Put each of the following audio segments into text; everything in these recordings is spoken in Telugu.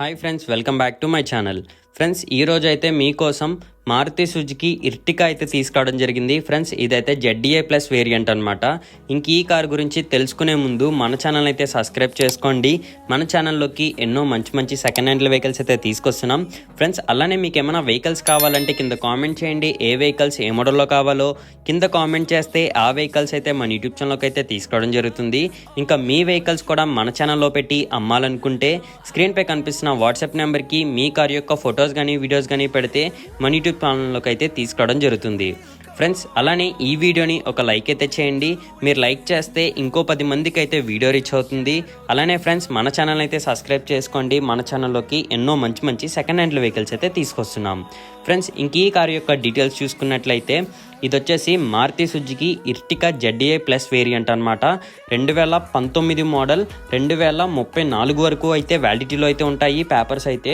Hi friends welcome back to my channel friends ఈ అయితే మీకోసం మారుతి సుజుకి ఇర్టికా అయితే తీసుకురావడం జరిగింది. ఫ్రెండ్స్ ఇదైతే జెడ్డీఏ ప్లస్ వేరియంట్ అనమాట ఇంక ఈ కార్ గురించి తెలుసుకునే ముందు మన ఛానల్ అయితే సబ్స్క్రైబ్ చేసుకోండి. మన ఛానల్లోకి ఎన్నో మంచి మంచి సెకండ్ హ్యాండ్ వెహికల్స్ అయితే తీసుకొస్తున్నాం. ఫ్రెండ్స్ అలానే మీకు ఏమైనా వెహికల్స్ కావాలంటే కింద కామెంట్ చేయండి. ఏ వెహికల్స్ ఏ మోడల్లో కావాలో కింద కామెంట్ చేస్తే ఆ వెహికల్స్ అయితే మన యూట్యూబ్ ఛానల్లోకి అయితే తీసుకోవడం జరుగుతుంది. ఇంకా మీ వెహికల్స్ కూడా మన ఛానల్లో పెట్టి అమ్మాలనుకుంటే స్క్రీన్పై కనిపిస్తున్న వాట్సాప్ నెంబర్కి మీ కార్ యొక్క ఫొటోస్ కానీ వీడియోస్ కానీ పెడితే మన యూట్యూబ్ పాలనలోకి అయితే తీసుకోవడం జరుగుతుంది. ఫ్రెండ్స్ అలానే ఈ వీడియోని ఒక లైక్ అయితే చేయండి. మీరు లైక్ చేస్తే ఇంకో పది మందికి అయితే వీడియో రీచ్ అవుతుంది. అలానే ఫ్రెండ్స్ మన ఛానల్ అయితే సబ్స్క్రైబ్ చేసుకోండి. మన ఛానల్లోకి ఎన్నో మంచి మంచి సెకండ్ హ్యాండ్ వెహికల్స్ అయితే తీసుకొస్తున్నాం. ఫ్రెండ్స్ ఇంక ఈ కారు యొక్క డీటెయిల్స్ చూసుకున్నట్లయితే ఇది వచ్చేసి Maruti Suzuki Ertiga ZDI plus variant అనమాట రెండు వేల పంతొమ్మిది మోడల్ రెండు వేల ముప్పై నాలుగు వరకు అయితే వ్యాలిడిటీలో అయితే ఉంటాయి పేపర్స్ అయితే.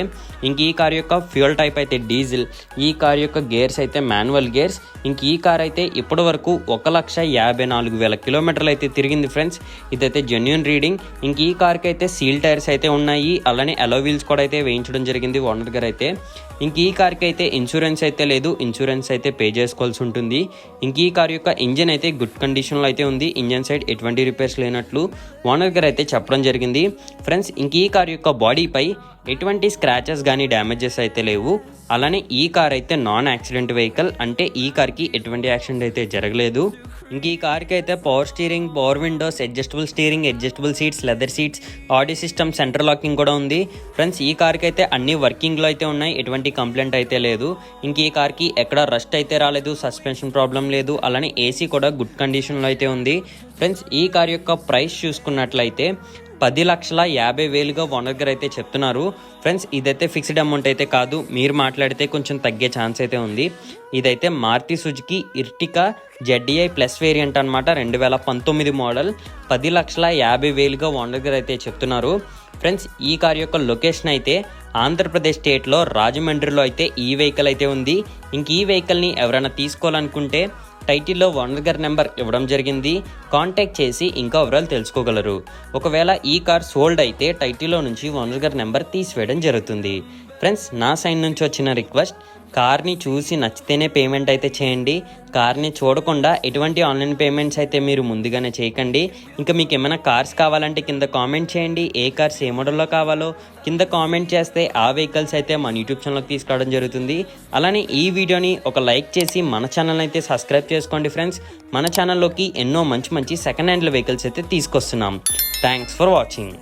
ఇంక ఈ కార్ యొక్క ఫ్యూయల్ టైప్ అయితే డీజిల్ ఈ కార్ యొక్క గేర్స్ అయితే మాన్యువల్ గేర్స్ ఇంక ఈ ఈ కార్ అయితే ఇప్పటి వరకు ఒక లక్ష యాభై నాలుగు వేల కిలోమీటర్లు అయితే తిరిగింది ఫ్రెండ్స్. ఇదైతే జెన్యున్ రీడింగ్ ఇంక ఈ కార్కి అయితే సీల్ టైర్స్ అయితే ఉన్నాయి. అలానే అలో వీల్స్ కూడా అయితే వేయించడం జరిగింది ఓనర్ గారు అయితే ఇంక ఈ కార్కి అయితే ఇన్సూరెన్స్ అయితే లేదు. ఇన్సూరెన్స్ అయితే పే చేసుకోవాల్సి ఉంటుంది. ఇంక ఈ కార్ యొక్క ఇంజన్ అయితే గుడ్ కండిషన్లో అయితే ఉంది. ఇంజన్ సైడ్ ఎటువంటి రిపేర్స్ లేనట్లు ఓనర్ గారు అయితే చెప్పడం జరిగింది. ఫ్రెండ్స్ ఇంక ఈ కార్ యొక్క బాడీపై ఎటువంటి స్క్రాచెస్ కానీ డ్యామేజెస్ అయితే లేవు. అలానే ఈ కార్ అయితే నాన్ యాక్సిడెంట్ వెహికల్ అంటే ఈ కార్కి ఎటువంటి యాక్సిడెంట్ అయితే జరగలేదు. ఇంక ఈ కార్కి అయితే power steering power windows adjustable steering adjustable seats leather seats audio system centre locking కూడా ఉంది. ఫ్రెండ్స్ ఈ కార్కి అయితే అన్ని వర్కింగ్లో అయితే ఉన్నాయి. ఎటువంటి కంప్లైంట్ అయితే లేదు. ఇంక ఈ కార్కి ఎక్కడ రస్ట్ అయితే రాలేదు సస్పెన్షన్ ప్రాబ్లం లేదు. అలానే ఏసీ కూడా గుడ్ కండిషన్లో అయితే ఉంది. ఫ్రెండ్స్ ఈ కార్ యొక్క ప్రైస్ చూసుకున్నట్లయితే పది లక్షల యాభై వేలుగా ఓనర్ గారు అయితే చెప్తున్నారు. ఫ్రెండ్స్ ఇదైతే ఫిక్స్డ్ అమౌంట్ అయితే కాదు. మీరు మాట్లాడితే కొంచెం తగ్గే ఛాన్స్ అయితే ఉంది. ఇదైతే Maruti Suzuki Ertiga ZDI plus variant అనమాట రెండు వేల పంతొమ్మిది మోడల్. పది లక్షల యాభై వేలుగా ఓనర్ గారు అయితే చెప్తున్నారు. ఫ్రెండ్స్ ఈ కార్ యొక్క లొకేషన్ అయితే ఆంధ్రప్రదేశ్ స్టేట్లో రాజమండ్రిలో అయితే ఈ వెహికల్ అయితే ఉంది. ఇంక ఈ వెహికల్ని ఎవరైనా తీసుకోవాలనుకుంటే టైటిల్లో ఓనర్ గారి నెంబర్ ఇవ్వడం జరిగింది. కాంటాక్ట్ చేసి ఇంకా వివరాలు తెలుసుకోగలరు. ఒకవేళ ఈ కార్ సోల్డ్ అయితే టైటిల్లో నుంచి ఓనర్ గారి నెంబర్ తీసివేయడం జరుగుతుంది. ఫ్రెండ్స్ నా సైన్ నుంచి వచ్చిన రిక్వెస్ట్ కార్ని చూసి నచ్చితేనే పేమెంట్ అయితే చేయండి. కార్ని చూడకుండా ఎటువంటి ఆన్లైన్ పేమెంట్స్ అయితే మీరు ముందుగానే చేయకండి. ఇంకా మీకు ఏమైనా కార్స్ కావాలంటే కింద కామెంట్ చేయండి. ఏ కార్స్ ఏ మోడల్లో కావాలో కింద కామెంట్ చేస్తే ఆ వెహికల్స్ అయితే మన యూట్యూబ్ ఛానల్కి తీసుకురావడం జరుగుతుంది. అలానే ఈ వీడియోని ఒక లైక్ చేసి మన ఛానల్ అయితే సబ్స్క్రైబ్ చేసుకోండి ఫ్రెండ్స్. మన ఛానల్లోకి ఎన్నో మంచి మంచి సెకండ్ హ్యాండ్ వెహికల్స్ అయితే తీసుకొస్తున్నాం. Thanks for watching